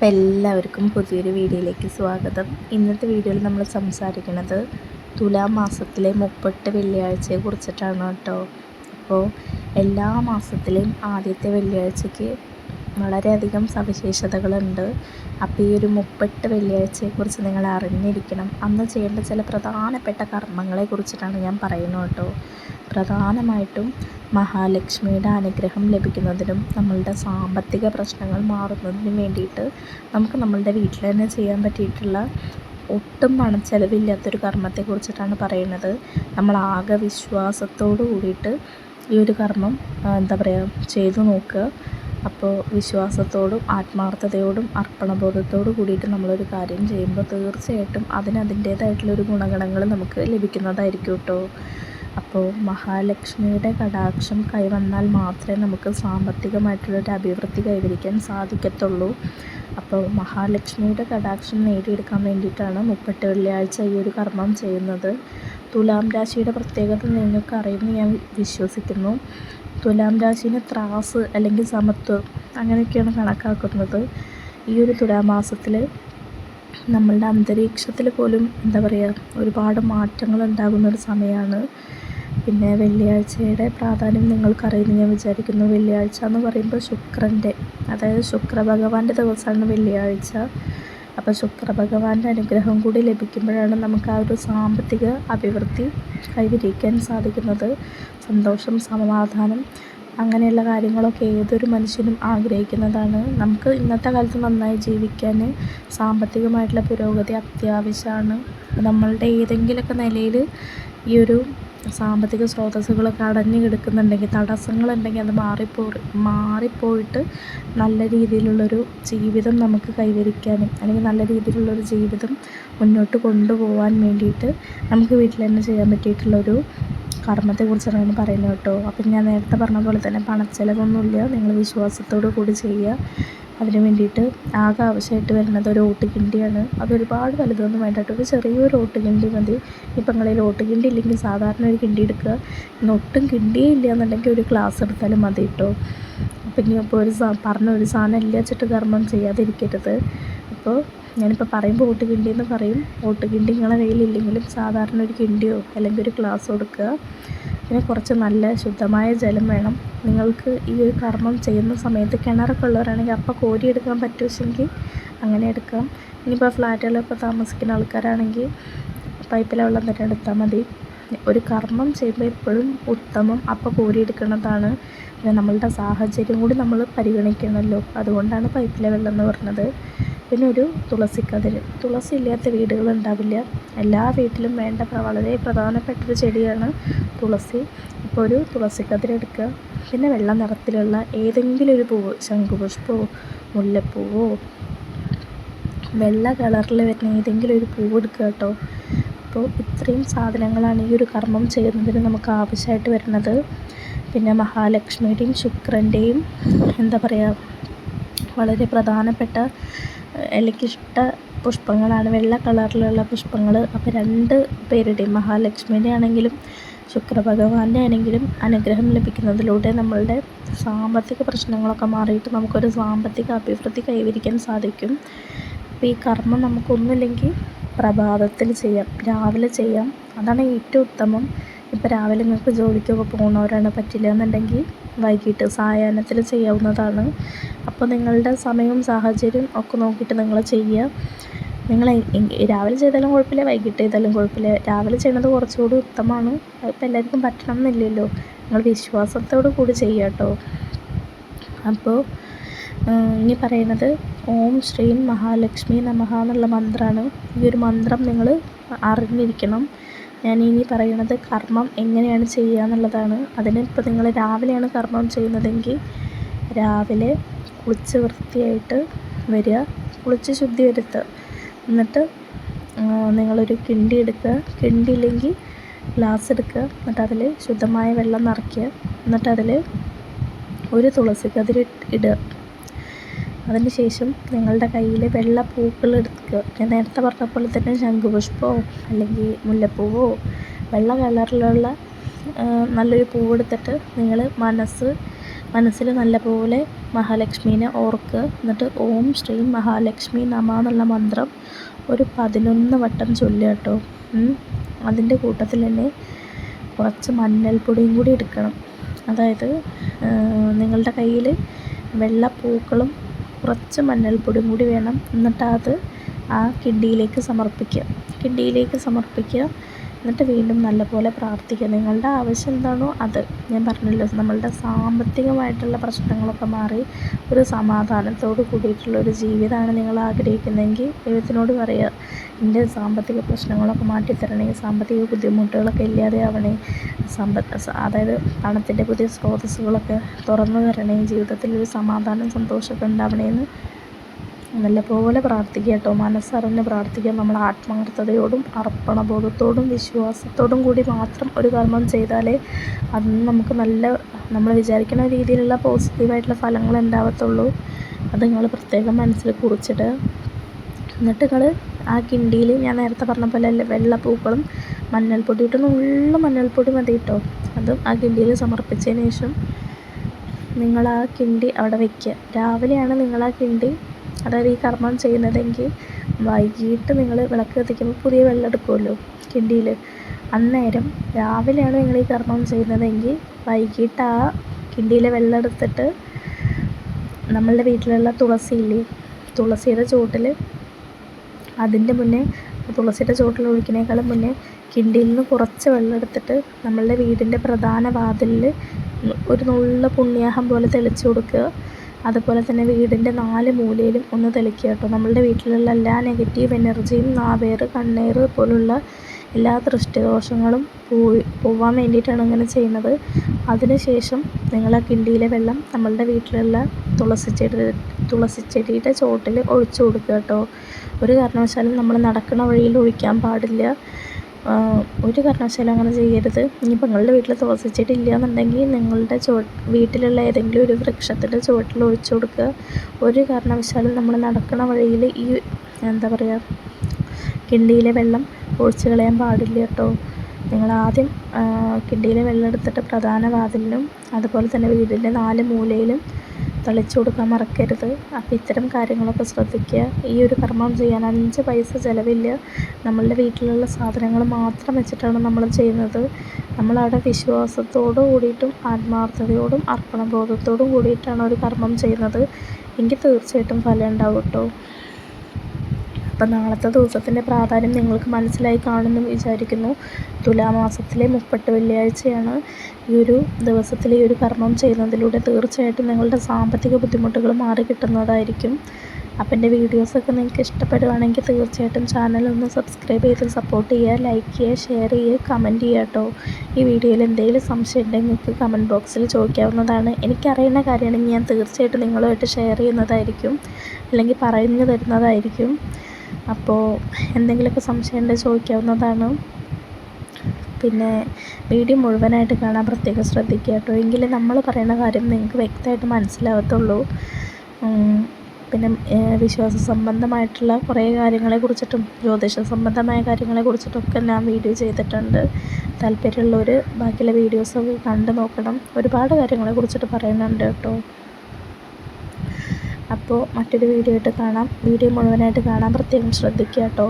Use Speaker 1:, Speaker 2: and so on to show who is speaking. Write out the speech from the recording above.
Speaker 1: അപ്പോൾ എല്ലാവർക്കും പുതിയൊരു വീഡിയോയിലേക്ക് സ്വാഗതം. ഇന്നത്തെ വീഡിയോയിൽ നമ്മൾ സംസാരിക്കുന്നത് തുലാം മാസത്തിലെ മുപ്പെട്ട് വെള്ളിയാഴ്ചയെ കുറിച്ചിട്ടാണ് കേട്ടോ. അപ്പോൾ എല്ലാ മാസത്തിലെയും ആദ്യത്തെ വെള്ളിയാഴ്ചയ്ക്ക് വളരെയധികം സവിശേഷതകളുണ്ട്. അപ്പോൾ ഈ ഒരു മുപ്പെട്ട് വെള്ളിയാഴ്ചയെക്കുറിച്ച് നിങ്ങൾ അറിഞ്ഞിരിക്കണം. അന്ന് ചെയ്യേണ്ട ചില പ്രധാനപ്പെട്ട കർമ്മങ്ങളെ കുറിച്ചിട്ടാണ് ഞാൻ പറയുന്നത് കേട്ടോ. പ്രധാനമായിട്ടും മഹാലക്ഷ്മിയുടെ അനുഗ്രഹം ലഭിക്കുന്നതിനും നമ്മളുടെ സാമ്പത്തിക പ്രശ്നങ്ങൾ മാറുന്നതിനും വേണ്ടിയിട്ട് നമുക്ക് നമ്മളുടെ വീട്ടിൽ തന്നെ ചെയ്യാൻ പറ്റിയിട്ടുള്ള ഒട്ടും പണച്ചെലവില്ലാത്തൊരു കർമ്മത്തെക്കുറിച്ചിട്ടാണ് പറയുന്നത്. നമ്മൾ ആകെ വിശ്വാസത്തോടു കൂടിയിട്ട് ഈ ഒരു കർമ്മം എന്താ പറയുക ചെയ്തു നോക്കുക. അപ്പോൾ വിശ്വാസത്തോടും ആത്മാർത്ഥതയോടും അർപ്പണബോധത്തോടു കൂടിയിട്ട് നമ്മളൊരു കാര്യം ചെയ്യുമ്പോൾ തീർച്ചയായിട്ടും അതിന് അതിന്റേതായിട്ടുള്ളൊരു ഗുണഗണങ്ങൾ നമുക്ക് ലഭിക്കുന്നതായിരിക്കും കേട്ടോ. അപ്പോൾ മഹാലക്ഷ്മിയുടെ കടാക്ഷം കൈവന്നാൽ മാത്രമേ നമുക്ക് സാമ്പത്തികമായിട്ടുള്ളൊരു അഭിവൃദ്ധി കൈവരിക്കാൻ സാധിക്കത്തുള്ളൂ. അപ്പോൾ മഹാലക്ഷ്മിയുടെ കടാക്ഷം നേടിയെടുക്കാൻ വേണ്ടിയിട്ടാണ് മുപ്പട്ട് വെള്ളിയാഴ്ച ഈ ഒരു കർമ്മം ചെയ്യുന്നത്. തുലാം രാശിയുടെ പ്രത്യേകത നിങ്ങൾക്ക് അറിയുമെന്ന് ഞാൻ വിശ്വസിക്കുന്നു. തുലാം രാശിനെ ത്രാസ് അല്ലെങ്കിൽ സമത്വം അങ്ങനെയൊക്കെയാണ് കണക്കാക്കുന്നത്. ഈ ഒരു തുലാമാസത്തിൽ നമ്മളുടെ അന്തരീക്ഷത്തിൽ പോലും എന്താ പറയുക ഒരുപാട് മാറ്റങ്ങൾ ഉണ്ടാകുന്ന ഒരു സമയമാണ്. പിന്നെ വെള്ളിയാഴ്ചയുടെ പ്രാധാന്യം നിങ്ങൾക്കറിയുമെന്ന് ഞാൻ വിചാരിക്കുന്നു. വെള്ളിയാഴ്ച എന്ന് പറയുമ്പോൾ ശുക്രന്റെ അതായത് ശുക്രഭഗവാന്റെ ദിവസമാണ് വെള്ളിയാഴ്ച. അപ്പോൾ ശുക്രഭഗവാന്റെ അനുഗ്രഹം കൂടി ലഭിക്കുമ്പോഴാണ് നമുക്ക് ആ ഒരു സാമ്പത്തിക അഭിവൃദ്ധി കൈവരിക്കാൻ സാധിക്കുന്നത്. സന്തോഷം സമാധാനം അങ്ങനെയുള്ള കാര്യങ്ങളൊക്കെ ഏതൊരു മനുഷ്യനും ആഗ്രഹിക്കുന്നതാണ്. നമുക്ക് ഇന്നത്തെ കാലത്ത് നന്നായി ജീവിക്കാൻ സാമ്പത്തികമായിട്ടുള്ള പുരോഗതി അത്യാവശ്യമാണ്. നമ്മളുടെ ഏതെങ്കിലുമൊക്കെ നിലയിൽ ഈ ഒരു സാമ്പത്തിക സ്രോതസ്സുകളൊക്കെ അടഞ്ഞു കിടക്കുന്നുണ്ടെങ്കിൽ തടസ്സങ്ങളുണ്ടെങ്കിൽ അത് മാറിപ്പോ മാറിപ്പോയിട്ട് നല്ല രീതിയിലുള്ളൊരു ജീവിതം നമുക്ക് കൈവരിക്കാനും അല്ലെങ്കിൽ നല്ല രീതിയിലുള്ളൊരു ജീവിതം മുന്നോട്ട് കൊണ്ടുപോകാൻ വേണ്ടിയിട്ട് നമുക്ക് വീട്ടിൽ തന്നെ ചെയ്യാൻ പറ്റിയിട്ടുള്ളൊരു കർമ്മത്തെക്കുറിച്ചാണ് പറയുന്നത് കേട്ടോ. അപ്പം ഞാൻ നേരത്തെ പറഞ്ഞ പോലെ തന്നെ പണച്ചിലവൊന്നുമില്ല. നിങ്ങൾ വിശ്വാസത്തോടു കൂടി ചെയ്യുക. അതിന് വേണ്ടിയിട്ട് ആകെ ആവശ്യമായിട്ട് വരുന്നത് ഒരു ഓട്ടുകിണ്ടിയാണ്. അതൊരുപാട് വലുതൊന്നും വേണ്ട ഒരു ചെറിയൊരു ഓട്ടുകിണ്ടി മതി. ഇപ്പം നിങ്ങളിൽ ഓട്ടുകിണ്ടി ഇല്ലെങ്കിൽ സാധാരണ ഒരു കിണ്ടി എടുക്കുക. ഇന്ന് ഒട്ടും കിണ്ടിയേ ഇല്ല എന്നുണ്ടെങ്കിൽ ഒരു ഗ്ലാസ് എടുത്താലും മതി കേട്ടോ അപ്പം ഇനി ഇപ്പോൾ ഒരു പറഞ്ഞ ഒരു സാധനം ഇല്ല വെച്ചിട്ട് കർമ്മം ചെയ്യാതിരിക്കരുത്. അപ്പോൾ ഞാനിപ്പോൾ പറയുമ്പോൾ ഓട്ടുകിണ്ടി എന്ന് പറയും. ഓട്ടുകിണ്ടി നിങ്ങളുടെ കയ്യിലില്ലെങ്കിലും സാധാരണ ഒരു കിണ്ടിയോ അല്ലെങ്കിൽ ഒരു ഗ്ലാസ് കൊടുക്കുക. പിന്നെ കുറച്ച് നല്ല ശുദ്ധമായ ജലം വേണം. നിങ്ങൾക്ക് ഈ ഒരു കർമ്മം ചെയ്യുന്ന സമയത്ത് കിണറൊക്കെ ഉള്ളവരാണെങ്കിൽ അപ്പം കോരിയെടുക്കാൻ പറ്റുമെങ്കിൽ അങ്ങനെ എടുക്കാം. ഇനിയിപ്പോൾ ഫ്ലാറ്റുകളൊക്കെ താമസിക്കുന്ന ആൾക്കാരാണെങ്കിൽ പൈപ്പിലെ വെള്ളം തന്നെ എടുത്താൽ മതി. ഒരു കർമ്മം ചെയ്യുമ്പോൾ എപ്പോഴും ഉത്തമം അപ്പം കോരിയെടുക്കുന്നതാണ് പിന്നെ നമ്മളുടെ സാഹചര്യം കൂടി നമ്മൾ പരിഗണിക്കണമല്ലോ. അതുകൊണ്ടാണ് പൈപ്പിലെ വെള്ളം എന്ന് പറഞ്ഞത്. പിന്നെ ഒരു തുളസിക്കതിര്. തുളസി ഇല്ലാത്ത വീടുകൾ ഉണ്ടാവില്ല എല്ലാ വീട്ടിലും വേണ്ട വളരെ പ്രധാനപ്പെട്ട ഒരു ചെടിയാണ് തുളസി. അപ്പോൾ ഒരു തുളസിക്കതിര് എടുക്കുക പിന്നെ വെള്ള നിറത്തിലുള്ള ഏതെങ്കിലും ഒരു പൂവ് ശംഖുപുഷ്പമോ മുല്ലപ്പൂവോ വെള്ള കളറിൽ വരുന്ന ഏതെങ്കിലും ഒരു പൂവ് എടുക്കുക കേട്ടോ. അപ്പോൾ ഇത്രയും സാധനങ്ങളാണ് ഈ ഒരു കർമ്മം ചെയ്യുന്നതിന് നമുക്ക് ആവശ്യമായിട്ട് വരുന്നത്. പിന്നെ മഹാലക്ഷ്മിയുടെയും ശുക്രന്റെയും എന്താ പറയുക വളരെ പ്രധാനപ്പെട്ട എനിക്കിഷ്ട പുഷ്പങ്ങളാണ്. വെള്ള കളറിലുള്ള പുഷ്പങ്ങൾ അപ്പോൾ രണ്ട് പേരുടെയും മഹാലക്ഷ്മിയുടെ ആണെങ്കിലും ശുക്രഭഗവാന്റെ ആണെങ്കിലും അനുഗ്രഹം ലഭിക്കുന്നതിലൂടെ നമ്മളുടെ സാമ്പത്തിക പ്രശ്നങ്ങളൊക്കെ മാറിയിട്ട് നമുക്കൊരു സാമ്പത്തിക അഭിവൃദ്ധി കൈവരിക്കാൻ സാധിക്കും. അപ്പോൾ ഈ കർമ്മം നമുക്കൊന്നുമില്ലെങ്കിൽ പ്രഭാതത്തിൽ ചെയ്യാം രാവിലെ ചെയ്യാം. അതാണ് ഏറ്റവും ഉത്തമം. ഇപ്പോൾ രാവിലെ നിങ്ങൾക്ക് ജോലിക്കൊക്കെ പോകുന്നവരാണ് പറ്റില്ല എന്നുണ്ടെങ്കിൽ വൈകിട്ട് സായാഹ്നത്തിൽ ചെയ്യാവുന്നതാണ്. അപ്പോൾ നിങ്ങളുടെ സമയവും സാഹചര്യവും ഒക്കെ നോക്കിയിട്ട് നിങ്ങൾ ചെയ്യുക നിങ്ങൾ രാവിലെ ചെയ്താലും കുഴപ്പമില്ല വൈകിട്ട് ചെയ്താലും കുഴപ്പമില്ല. രാവിലെ ചെയ്യുന്നത് കുറച്ചുകൂടി ഉത്തമമാണ്. അതിപ്പോൾ എല്ലാവർക്കും പറ്റണം എന്നില്ലല്ലോ നിങ്ങൾ വിശ്വാസത്തോടു കൂടി ചെയ്യുക കേട്ടോ അപ്പോൾ ഇനി പറയുന്നത് ഓം ശ്രീം മഹാലക്ഷ്മി നമഹ എന്നുള്ള മന്ത്രമാണ് ഈ ഒരു മന്ത്രം നിങ്ങൾ അറിഞ്ഞിരിക്കണം. ഞാൻ ഇനി പറയുന്നത് കർമ്മം എങ്ങനെയാണ് ചെയ്യുക എന്നുള്ളതാണ്. അതിന് ഇപ്പോൾ നിങ്ങൾ രാവിലെയാണ് കർമ്മം ചെയ്യുന്നതെങ്കിൽ രാവിലെ കുളിച്ച് വൃത്തിയായിട്ട് വരിക കുളിച്ച് ശുദ്ധി വരുത്തുക. എന്നിട്ട് നിങ്ങളൊരു കിണ്ടി എടുക്കുക. കിണ്ടി ഇല്ലെങ്കിൽ ഗ്ലാസ് എടുക്കുക. എന്നിട്ട് അതിൽ ശുദ്ധമായ വെള്ളം നിറയ്ക്കുക. എന്നിട്ട് അതിൽ ഒരു തുളസി കതിര് ഇടുക. അതിന് ശേഷം നിങ്ങളുടെ കയ്യിൽ വെള്ള പൂക്കൾ എടുക്കുക. ഞാൻ നേരത്തെ പറഞ്ഞ പോലെ തന്നെ ശംഖുപുഷ്പമോ അല്ലെങ്കിൽ മുല്ലപ്പൂവോ വെള്ള കളറിലുള്ള നല്ലൊരു പൂവെടുത്തിട്ട് നിങ്ങൾ മനസ്സ് മനസ്സിൽ നല്ലപോലെ മഹാലക്ഷ്മീനെ ഓർക്കുക. എന്നിട്ട് ഓം ശ്രീ മഹാലക്ഷ്മി നമ എന്നുള്ള മന്ത്രം ഒരു പതിനൊന്ന് വട്ടം ചൊല്ലുക കേട്ടോ. അതിന്റെ കൂട്ടത്തിൽ തന്നെ കുറച്ച് മഞ്ഞൾപ്പൊടിയും കൂടി എടുക്കണം. അതായത് നിങ്ങളുടെ കയ്യിൽ വെള്ളപ്പൂക്കളും കുറച്ച് മഞ്ഞൾപ്പൊടിയും കൂടി വേണം. എന്നിട്ട് അത് ആ കിണ്ടിയിലേക്ക് സമർപ്പിക്കുക. കിണ്ടിയിലേക്ക് സമർപ്പിക്കുക. എന്നിട്ട് വീണ്ടും നല്ലപോലെ പ്രാർത്ഥിക്കുക. നിങ്ങളുടെ ആവശ്യം എന്താണോ അത്. ഞാൻ പറഞ്ഞല്ലോ നമ്മളുടെ സാമ്പത്തികമായിട്ടുള്ള പ്രശ്നങ്ങളൊക്കെ മാറി ഒരു സമാധാനത്തോട് കൂടിയിട്ടുള്ള ഒരു ജീവിതമാണ് നിങ്ങൾ ആഗ്രഹിക്കുന്നതെങ്കിൽ ദൈവത്തിനോട് പറയുക എന്റെ സാമ്പത്തിക പ്രശ്നങ്ങളൊക്കെ മാറ്റിത്തരണേ സാമ്പത്തിക ബുദ്ധിമുട്ടുകളൊക്കെ ഇല്ലാതെയാവണേ സമ്പത്ത് അതായത് പണത്തിന്റെ പുതിയ സ്രോതസ്സുകളൊക്കെ തുറന്നു തരണേ ജീവിതത്തിൽ ഒരു സമാധാനം സന്തോഷമൊക്കെ ഉണ്ടാവണേന്ന് നല്ലപോലെ പ്രാർത്ഥിക്കുക കേട്ടോ. മനസ്സറിഞ്ഞ് പ്രാർത്ഥിക്കുക. നമ്മൾ ആത്മാർത്ഥതയോടും അർപ്പണബോധത്തോടും വിശ്വാസത്തോടും കൂടി മാത്രം ഒരു കർമ്മം ചെയ്താലേ അതിന് നമുക്ക് നല്ല നമ്മൾ വിചാരിക്കുന്ന രീതിയിലുള്ള പോസിറ്റീവായിട്ടുള്ള ഫലങ്ങൾ ഉണ്ടാവത്തുള്ളൂ. അത് നിങ്ങൾ പ്രത്യേകം മനസ്സിൽ കുറിച്ചിട്ട് എന്നിട്ട് നിങ്ങൾ ആ കിണ്ടിയിൽ ഞാൻ നേരത്തെ പറഞ്ഞ പോലെ വെള്ളപ്പൂക്കളും മഞ്ഞൾപ്പൊടി ഇട്ട് നുള്ള മഞ്ഞൾപ്പൊടി മതി കേട്ടോ. അതും ആ കിണ്ടിയിൽ സമർപ്പിച്ചതിന് ശേഷം നിങ്ങൾ ആ കിണ്ടി അവിടെ വയ്ക്കുക രാവിലെയാണ് നിങ്ങൾ ആ കിണ്ടി അതായത് ഈ കർമ്മം ചെയ്യുന്നതെങ്കിൽ വൈകിട്ട് നിങ്ങൾ വിളക്ക് കത്തിക്കുമ്പോൾ പുതിയ വെള്ളം എടുക്കുമല്ലോ കിണ്ടിയിൽ. അന്നേരം രാവിലെയാണ് നിങ്ങൾ ഈ കർമ്മം ചെയ്യുന്നതെങ്കിൽ വൈകിട്ട് ആ കിണ്ടിയിലെ വെള്ളം എടുത്തിട്ട് നമ്മളുടെ വീട്ടിലുള്ള തുളസി തുളസിയില്ലേ തുളസിയുടെ ചുവട്ടിൽ അതിന്റെ മുന്നേ തുളസിയുടെ ചുവട്ടിൽ ഒഴിക്കുന്നതിനേക്കാളും മുന്നേ കിണ്ടിയിൽ നിന്ന് കുറച്ച് വെള്ളം എടുത്തിട്ട് നമ്മളുടെ വീടിന്റെ പ്രധാന വാതിലിൽ ഒരു നുള്ള പുണ്യാഹം പോലെ തെളിച്ചു കൊടുക്കുക. അതുപോലെ തന്നെ വീടിന്റെ നാല് മൂലയിലും ഒന്ന് തെളിക്കുക കേട്ടോ. നമ്മളുടെ വീട്ടിലുള്ള എല്ലാ നെഗറ്റീവ് എനർജിയും നാവേറ് കണ്ണേറ് പോലുള്ള എല്ലാ ദൃഷ്ടിദോഷങ്ങളും പോയി പോവാൻ വേണ്ടിയിട്ടാണ് ഇങ്ങനെ ചെയ്യുന്നത്. അതിനുശേഷം നിങ്ങൾ ആ കിണ്ടിയിലെ വെള്ളം നമ്മളുടെ വീട്ടിലുള്ള തുളസി ചെടി തുളസി ചെടിയുടെ ചോട്ടിൽ ഒഴിച്ചു കൊടുക്കുക കേട്ടോ. ഒരു കാരണവശാലും നമ്മൾ നടക്കുന്ന വഴിയിൽ ഒഴിക്കാൻ പാടില്ല. ഒരു കാരണവശാലും അങ്ങനെ ചെയ്യരുത്. ഇനിയിപ്പോൾ നിങ്ങളുടെ വീട്ടിൽ തോസിച്ചിട്ടില്ല എന്നുണ്ടെങ്കിൽ നിങ്ങളുടെ ചുവ വീട്ടിലുള്ള ഏതെങ്കിലും ഒരു വൃക്ഷത്തിന്റെ ചുവട്ടിൽ ഒഴിച്ചു കൊടുക്കുക. ഒരു കാരണവശാലും നമ്മൾ നടക്കുന്ന വഴിയിൽ ഈ എന്താ പറയുക കിണ്ടിയിലെ വെള്ളം ഒഴിച്ചു കളയാൻ പാടില്ല കേട്ടോ. നിങ്ങൾ ആദ്യം കിണ്ടിയിലെ വെള്ളം എടുത്തിട്ട് പ്രധാന വാതിലിനും അതുപോലെ തന്നെ വീടിന്റെ നാല് മൂലയിലും തളിച്ചു കൊടുക്കാൻ മറക്കരുത്. അപ്പോൾ ഇത്തരം കാര്യങ്ങളൊക്കെ ശ്രദ്ധിക്കുക. ഈ ഒരു കർമ്മം ചെയ്യാൻ അഞ്ച് പൈസ ചിലവില്ല. നമ്മളുടെ വീട്ടിലുള്ള സാധനങ്ങൾ മാത്രം വെച്ചിട്ടാണ് നമ്മൾ ചെയ്യുന്നത്. നമ്മളവിടെ വിശ്വാസത്തോടു കൂടിയിട്ടും ആത്മാർത്ഥതയോടും അർപ്പണബോധത്തോടും കൂടിയിട്ടാണ് ഒരു കർമ്മം ചെയ്യുന്നത്. എങ്കിൽ തീർച്ചയായിട്ടും ഫലം ഉണ്ടാവും കേട്ടോ. അപ്പം നാളത്തെ ദിവസത്തിന്റെ പ്രാധാന്യം നിങ്ങൾക്ക് മനസ്സിലായി കാണുമെന്ന് വിചാരിക്കുന്നു. തുലാമാസത്തിലെ മുപ്പട്ട് വെള്ളിയാഴ്ചയാണ് ഈ ഒരു ദിവസത്തിൽ ഈ ഒരു കർമ്മം ചെയ്യുന്നതിലൂടെ തീർച്ചയായിട്ടും നിങ്ങളുടെ സാമ്പത്തിക ബുദ്ധിമുട്ടുകൾ മാറി കിട്ടുന്നതായിരിക്കും. അപ്പം എന്റെ വീഡിയോസൊക്കെ നിങ്ങൾക്ക് ഇഷ്ടപ്പെടുകയാണെങ്കിൽ തീർച്ചയായിട്ടും ചാനൽ ഒന്ന് സബ്സ്ക്രൈബ് ചെയ്ത് സപ്പോർട്ട് ചെയ്യുക ലൈക്ക് ചെയ്യുക ഷെയർ ചെയ്യുക കമന്റ് ചെയ്യുക കേട്ടോ. ഈ വീഡിയോയിൽ എന്തെങ്കിലും സംശയം ഉണ്ടെങ്കിൽ നിങ്ങൾക്ക് കമന്റ് ബോക്സിൽ ചോദിക്കാവുന്നതാണ്. എനിക്കറിയുന്ന കാര്യമാണെങ്കിൽ ഞാൻ തീർച്ചയായിട്ടും നിങ്ങളുമായിട്ട് ഷെയർ ചെയ്യുന്നതായിരിക്കും. അല്ലെങ്കിൽ പറഞ്ഞു തരുന്നതായിരിക്കും. അപ്പോൾ എന്തെങ്കിലുമൊക്കെ സംശയം ഉണ്ടെങ്കിൽ ചോദിക്കാവുന്നതാണ്. പിന്നെ വീഡിയോ മുഴുവനായിട്ട് കാണാൻ പ്രത്യേകം ശ്രദ്ധിക്കുക കേട്ടോ. എങ്കിലേ നമ്മൾ പറയുന്ന കാര്യം നിങ്ങൾക്ക് വ്യക്തമായിട്ട് മനസ്സിലാവത്തുള്ളൂ. പിന്നെ വിശ്വാസ സംബന്ധമായിട്ടുള്ള കുറേ കാര്യങ്ങളെക്കുറിച്ചിട്ടും ജ്യോതിഷ സംബന്ധമായ കാര്യങ്ങളെക്കുറിച്ചിട്ടൊക്കെ ഞാൻ വീഡിയോ ചെയ്തിട്ടുണ്ട്. താല്പര്യമുള്ളവർ ബാക്കിയുള്ള വീഡിയോസൊക്കെ കണ്ടു നോക്കണം. ഒരുപാട് കാര്യങ്ങളെക്കുറിച്ചിട്ട് പറയുന്നുണ്ട് കേട്ടോ. അപ്പോൾ മറ്റൊരു വീഡിയോ ആയിട്ട് കാണാം. വീഡിയോ മുഴുവനായിട്ട് കാണാൻ പ്രത്യേകം ശ്രദ്ധിക്കുക കേട്ടോ.